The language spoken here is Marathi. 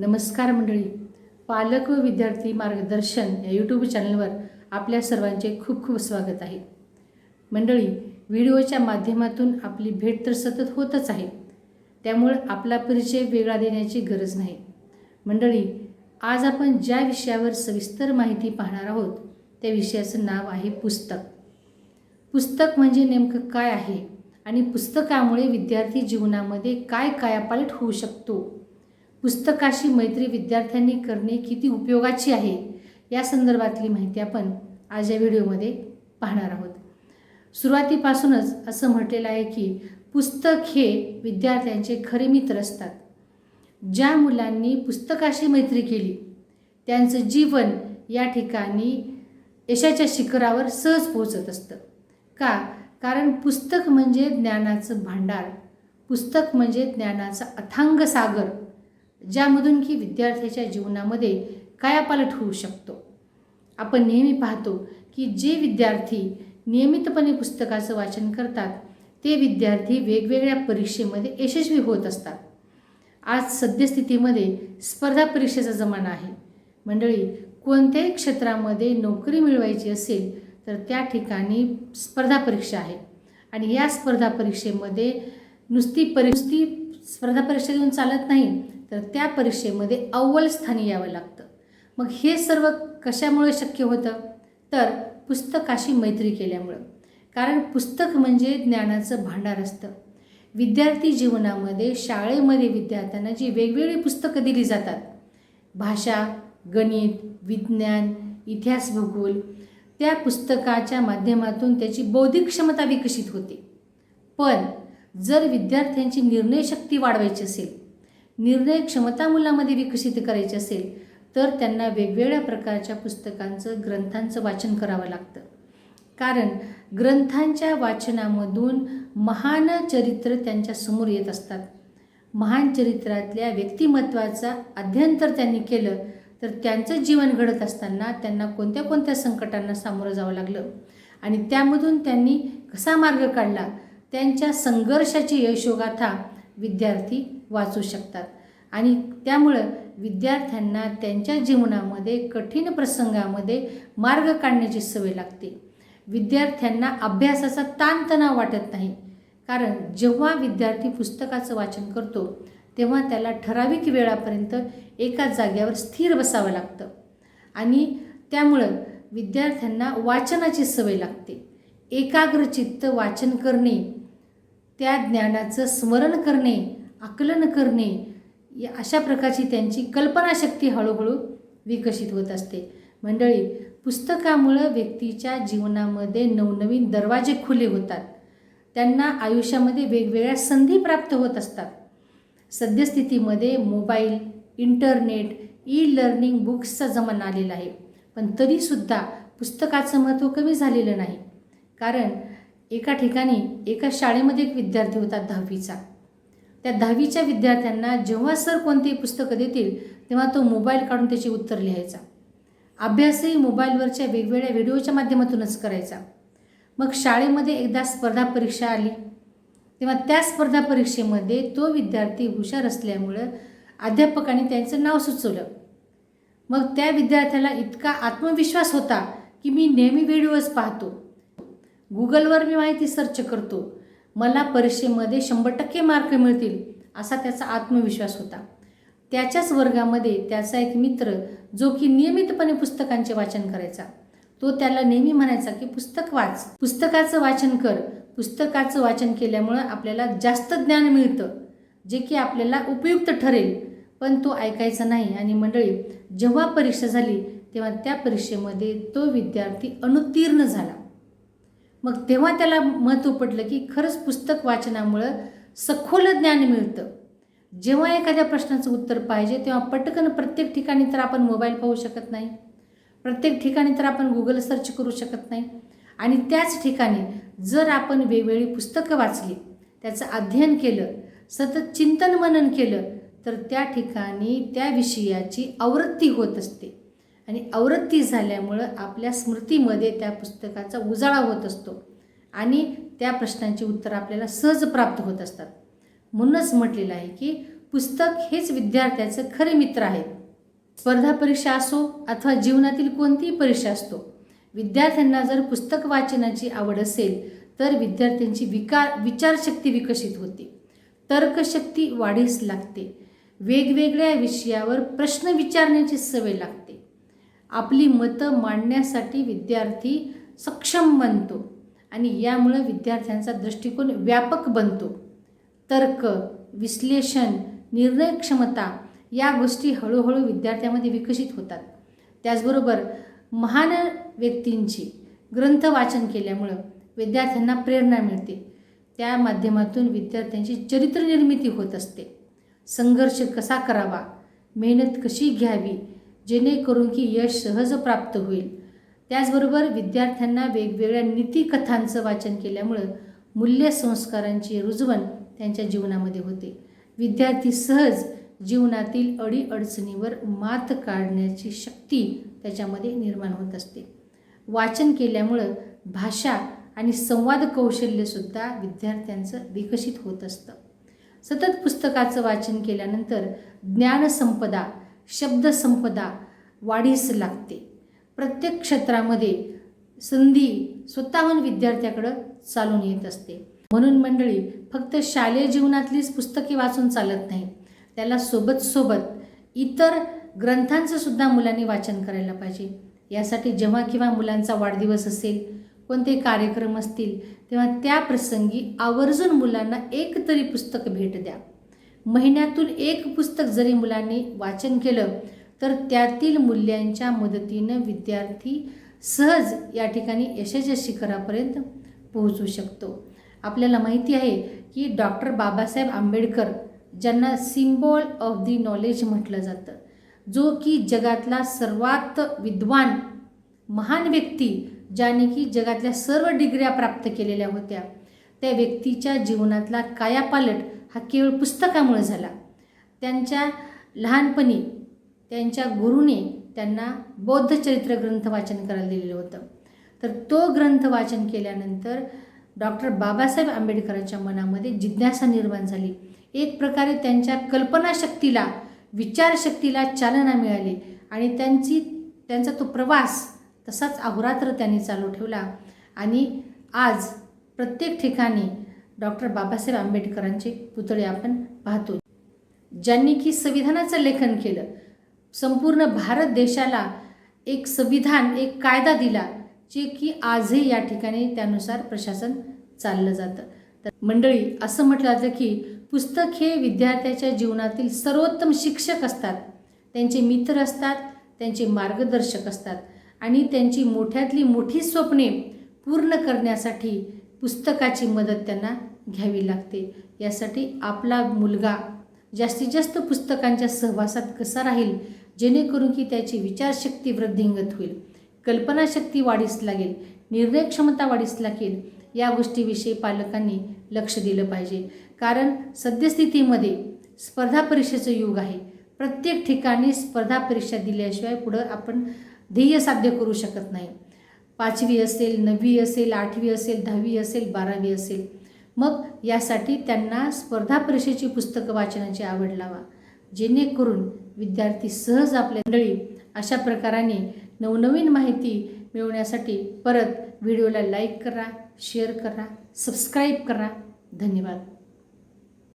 नमस्कार मंडळी. पालक व विद्यार्थी मार्गदर्शन या यूट्यूब चॅनलवर आपल्या सर्वांचे खूप खूप स्वागत आहे. मंडळी व्हिडिओच्या माध्यमातून आपली भेट तर सतत होतच आहे. त्यामुळं आपला परिचय वेगळा देण्याची गरज नाही. मंडळी आज आपण ज्या विषयावर सविस्तर माहिती पाहणार आहोत त्या विषयाचं नाव आहे पुस्तक. पुस्तक म्हणजे नेमकं काय आहे आणि पुस्तकामुळे विद्यार्थी जीवनामध्ये काय कायापालट होऊ शकतो? पुस्तकाशी मैत्री विद्यार्थ्यांनी करणे किती उपयोगाची आहे या संदर्भातली माहिती आपण आज या व्हिडिओमध्ये पाहणार आहोत. सुरुवातीपासूनच असं म्हटलेलं आहे की पुस्तक हे विद्यार्थ्यांचे खरे मित्र असतात. ज्या मुलांनी पुस्तकाशी मैत्री केली त्यांचं जीवन या ठिकाणी यशाच्या शिखरावर सहज पोहोचत असतं. का? कारण पुस्तक म्हणजे ज्ञानाचं भांडार पुस्तक म्हणजे ज्ञानाचा अथांग सागर ज्यामधून की विद्यार्थ्याच्या जीवनामध्ये कायापालट होऊ शकतो. आपण नेहमी पाहतो की जे विद्यार्थी नियमितपणे पुस्तकाचं वाचन करतात ते विद्यार्थी वेगवेगळ्या परीक्षेमध्ये यशस्वी होत असतात. आज सद्यस्थितीमध्ये स्पर्धा परीक्षेचा जमाना आहे. मंडळी कोणत्याही क्षेत्रामध्ये नोकरी मिळवायची असेल तर त्या ठिकाणी स्पर्धा परीक्षा आहे. आणि या स्पर्धा परीक्षेमध्ये नुसती परी नुसती स्पर्धा परीक्षा देऊन चालत नाही तर त्या परीक्षेमध्ये अव्वल स्थानी यावं लागतं. मग हे सर्व कशामुळे शक्य होतं? तर पुस्तकाशी मैत्री केल्यामुळं. कारण पुस्तक म्हणजे ज्ञानाचं भांडार असतं. विद्यार्थी जीवनामध्ये शाळेमध्ये विद्यार्थ्यांना जी वेगवेगळी पुस्तकं दिली जातात भाषा गणित विज्ञान इतिहास भूगोल त्या पुस्तकाच्या माध्यमातून त्याची बौद्धिक क्षमता विकसित होते. पण जर विद्यार्थ्यांची निर्णयशक्ती वाढवायची असेल निर्णय क्षमता मुलामध्ये विकसित करायची असेल तर त्यांना वेगवेगळ्या प्रकारच्या पुस्तकांचं ग्रंथांचं वाचन करावं लागतं. कारण ग्रंथांच्या वाचनामधून महान चरित्र त्यांच्यासमोर येत असतात. महान चरित्रातल्या व्यक्तिमत्वाचा अध्ययन तर त्यांनी केलं तर त्यांचं जीवन घडत असताना त्यांना कोणत्या कोणत्या संकटांना सामोरं जावं लागलं? आणि त्यामधून त्यांनी कसा मार्ग काढला? त्यांच्या संघर्षाची यशोगाथा विद्यार्थी वाचू शकतात. आणि त्यामुळं विद्यार्थ्यांना त्यांच्या जीवनामध्ये कठीण प्रसंगामध्ये मार्ग काढण्याची सवय लागते. विद्यार्थ्यांना अभ्यासाचा ताणतणाव वाटत नाही. कारण जेव्हा विद्यार्थी पुस्तकाचं वाचन करतो तेव्हा त्याला ठराविक वेळापर्यंत एका जाग्यावर स्थिर बसावं लागतं. आणि त्यामुळं विद्यार्थ्यांना वाचनाची सवय लागते. एकाग्रचित्त वाचन करणे त्या ज्ञानाचं स्मरण करणे आकलन करणे या अशा प्रकारची त्यांची कल्पनाशक्ती हळूहळू विकसित होत असते. मंडळी पुस्तकामुळं व्यक्तीच्या जीवनामध्ये नवनवीन दरवाजे खुले होतात. त्यांना आयुष्यामध्ये वेगवेगळ्या संधी प्राप्त होत असतात. सद्यस्थितीमध्ये मोबाईल इंटरनेट ई लर्निंग बुक्सचा जमाना आलेला आहे. पण तरीसुद्धा पुस्तकाचं महत्त्व कमी झालेलं नाही. कारण एका ठिकाणी एका शाळेमध्ये एक विद्यार्थी होता दहावीचा. त्या दहावीच्या विद्यार्थ्यांना जेव्हा सर कोणती पुस्तकं देतील तेव्हा तो मोबाईल काढून त्याची उत्तर लिहायचा. अभ्यासही मोबाईलवरच्या वेगवेगळ्या व्हिडिओच्या माध्यमातूनच करायचा. मग शाळेमध्ये एकदा स्पर्धा परीक्षा आली. तेव्हा त्या स्पर्धा परीक्षेमध्ये तो विद्यार्थी हुशार असल्यामुळं अध्यापकाने त्यांचं नाव सुचवलं. मग त्या विद्यार्थ्याला इतका आत्मविश्वास होता की मी नेहमी व्हिडिओज पाहतो. गुगलवर मी माहिती सर्च करतो. मला परीक्षेमध्ये शंभर टक्के मार्क मिळतील असा त्याचा आत्मविश्वास होता. त्याच्याच वर्गामध्ये त्याचा एक मित्र जो की नियमितपणे पुस्तकांचे वाचन करायचा तो त्याला नेहमी म्हणायचा की पुस्तक वाच. पुस्तकाचं वाचन कर. पुस्तकाचं वाचन केल्यामुळं आपल्याला जास्त ज्ञान मिळतं जे की आपल्याला उपयुक्त ठरेल. पण तो ऐकायचा नाही आणि मंडळी जेव्हा परीक्षा झाली तेव्हा त्या परीक्षेमध्ये तो विद्यार्थी अनुत्तीर्ण झाला. मग तेव्हा त्याला महत्त्व पडलं की खरंच पुस्तक वाचनामुळं सखोल ज्ञान मिळतं. जेव्हा एखाद्या प्रश्नाचं उत्तर पाहिजे तेव्हा पटकन प्रत्येक ठिकाणी तर आपण मोबाईल पाहू शकत नाही. प्रत्येक ठिकाणी तर आपण गुगल सर्च करू शकत नाही. आणि त्याच ठिकाणी जर आपण वेगवेगळी पुस्तकं वाचली त्याचं अध्ययन केलं सतत चिंतन मनन केलं तर त्या ठिकाणी त्या विषयाची आवृत्ती होत असते. आणि आवृत्ती झाल्यामुळं आपल्या स्मृतीमध्ये त्या पुस्तकाचा उजाळा होत असतो आणि त्या प्रश्नांची उत्तरं आपल्याला सहज प्राप्त होत असतात. म्हणूनच म्हटलेलं आहे की पुस्तक हेच विद्यार्थ्याचं खरे मित्र आहे स्पर्धा परीक्षा असो अथवा जीवनातील कोणतीही परीक्षा असतो विद्यार्थ्यांना जर पुस्तक वाचनाची आवड असेल तर विद्यार्थ्यांची विकार विचारशक्ती विकसित होते. तर्कशक्ती वाढीस लागते. वेगवेगळ्या विषयावर प्रश्न विचारण्याची सवय लागते. आपली मतं मांडण्यासाठी विद्यार्थी सक्षम बनतो आणि यामुळं विद्यार्थ्यांचा दृष्टिकोन व्यापक बनतो. तर्क विश्लेषण निर्णय क्षमता या गोष्टी हळूहळू विद्यार्थ्यामध्ये विकसित होतात. त्याचबरोबर महान व्यक्तींची ग्रंथ वाचन केल्यामुळं विद्यार्थ्यांना प्रेरणा मिळते. त्या माध्यमातून विद्यार्थ्यांची चरित्र निर्मिती होत असते. संघर्ष कसा करावा? मेहनत कशी घ्यावी? जेणेकरून की यश सहज प्राप्त होईल. त्याचबरोबर विद्यार्थ्यांना वेगवेगळ्या नीतिकथांचं वाचन केल्यामुळं मूल्यसंस्कारांची रुजवण त्यांच्या जीवनामध्ये होते. विद्यार्थी सहज जीवनातील अडीअडचणीवर मात काढण्याची शक्ती त्याच्यामध्ये निर्माण होत असते. वाचन केल्यामुळं भाषा आणि संवाद कौशल्यसुद्धा विद्यार्थ्यांचं विकसित होत असतं. सतत पुस्तकाचं वाचन केल्यानंतर ज्ञानसंपदा शब्दसंपदा वाढीस लागते. प्रत्येक क्षेत्रामध्ये संधी स्वतःहून विद्यार्थ्याकडं चालून येत असते. म्हणून मंडळी फक्त शालेय जीवनातलीच पुस्तके वाचून चालत नाही. त्याला सोबत सोबत इतर ग्रंथांचं सुद्धा मुलांनी वाचन करायला पाहिजे. यासाठी जेव्हा किंवा मुलांचा वाढदिवस असेल कोणते कार्यक्रम असतील तेव्हा त्या प्रसंगी आवर्जून मुलांना एक तरी पुस्तक भेट द्या. महिन्यातून एक पुस्तक जरी मुलांनी वाचन केलं तर त्यातील मूल्यांच्या मदतीनं विद्यार्थी सहज या ठिकाणी यशाच्या शिखरापर्यंत पोहोचू शकतो. आपल्याला माहिती आहे की डॉक्टर बाबासाहेब आंबेडकर ज्यांना सिम्बॉल ऑफ दी नॉलेज म्हटलं जातं जो की जगातला सर्वात विद्वान महान व्यक्ती ज्याने की जगातल्या सर्व डिग्र्या प्राप्त केलेल्या होत्या त्या व्यक्तीच्या जीवनातला कायापालट हा केवळ पुस्तकामुळे झाला. त्यांच्या लहानपणी त्यांच्या गुरुने त्यांना बौद्ध चरित्र ग्रंथ वाचन करायला दिलेलं होतं. तर तो ग्रंथ वाचन केल्यानंतर डॉक्टर बाबासाहेब आंबेडकरांच्या मनामध्ये जिज्ञासा निर्माण झाली. एक प्रकारे त्यांच्या कल्पनाशक्तीला विचारशक्तीला चालना मिळाली आणि त्यांची त्यांचा तो प्रवास तसाच अहोरात्र त्यांनी चालू ठेवला. आणि आज प्रत्येक ठिकाणी डॉक्टर बाबासाहेब आंबेडकरांचे पुतळे आपण पाहतो. ज्यांनी की संविधानाचं लेखन केलं संपूर्ण भारत देशाला एक संविधान एक कायदा दिला जे की आजही या ठिकाणी त्यानुसार प्रशासन चाललं जातं. तर मंडळी असं म्हटलं जातं की पुस्तक हे विद्यार्थ्याच्या जीवनातील सर्वोत्तम शिक्षक असतात. त्यांचे मित्र असतात त्यांचे मार्गदर्शक असतात आणि त्यांची मोठ्यातली मोठी स्वप्ने पूर्ण करण्यासाठी पुस्तकाची मदत त्यांना घ्यावी लागते. यासाठी आपला मुलगा जास्तीत जास्त पुस्तकांच्या सहवासात कसा राहील? जेणेकरून की त्याची विचारशक्ती वृद्धिंगत होईल. कल्पनाशक्ती वाढीस लागेल निर्णय क्षमता वाढीस लागेल या गोष्टीविषयी पालकांनी लक्ष दिलं पाहिजे. कारण सद्यस्थितीमध्ये स्पर्धा परीक्षेचं युग आहे. प्रत्येक ठिकाणी स्पर्धा परीक्षा दिल्याशिवाय पुढं आपण ध्येय साध्य करू शकत नाही. पाचवी असेल नववी असेल आठवी असेल दहावी असेल बारावी असेल. मग यासाठी त्यांना स्पर्धा परीक्षेची पुस्तकं वाचनाची आवड लावा. जेणेकरून विद्यार्थी सहज आपल्या मंडळी अशा प्रकाराने नवनवीन माहिती मिळवण्यासाठी परत व्हिडिओला लाईक करा शेअर करा सबस्क्राईब करा. धन्यवाद.